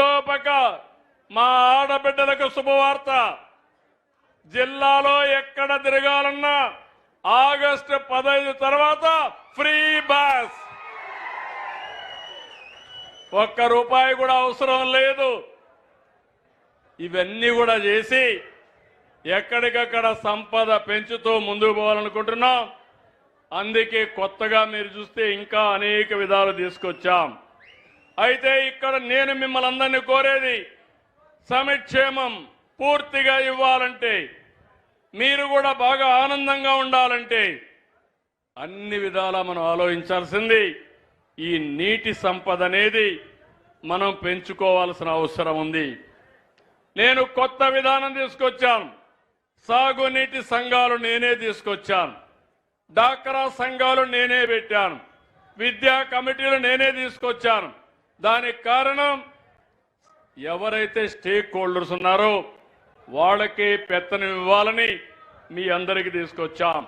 ఇంకో పక్క మా ఆడబిడ్డలకు శుభవార్త. జిల్లాలో ఎక్కడ తిరగాలన్నా ఆగస్టు పదహైదు తర్వాత ఫ్రీ బస్. ఒక్క రూపాయి కూడా అవసరం లేదు. ఇవన్నీ కూడా చేసి ఎక్కడికక్కడ సంపద పెంచుతూ ముందుకు పోవాలనుకుంటున్నాం. అందుకే కొత్తగా మీరు చూస్తే ఇంకా అనేక విధాలు తీసుకొచ్చాం. అయితే ఇక్కడ నేను మిమ్మల్ని అందరినీ కోరేది సమిక్షేమం పూర్తిగా ఇవ్వాలంటే మీరు కూడా బాగా ఆనందంగా ఉండాలంటే అన్ని విధాలా మనం ఆలోచించాల్సింది ఈ నీటి సంపద అనేది మనం పెంచుకోవాల్సిన అవసరం ఉంది. నేను కొత్త విధానం తీసుకొచ్చాను. సాగునీటి సంఘాలు నేనే తీసుకొచ్చాను. డాక్రా సంఘాలు నేనే పెట్టాను. విద్యా కమిటీలు నేనే తీసుకొచ్చాను. దానికి కారణం ఎవరైతే స్టేక్ హోల్డర్స్ ఉన్నారో వాళ్ళకి పెత్తనం ఇవ్వాలని మీ అందరికీ తీసుకొచ్చాం.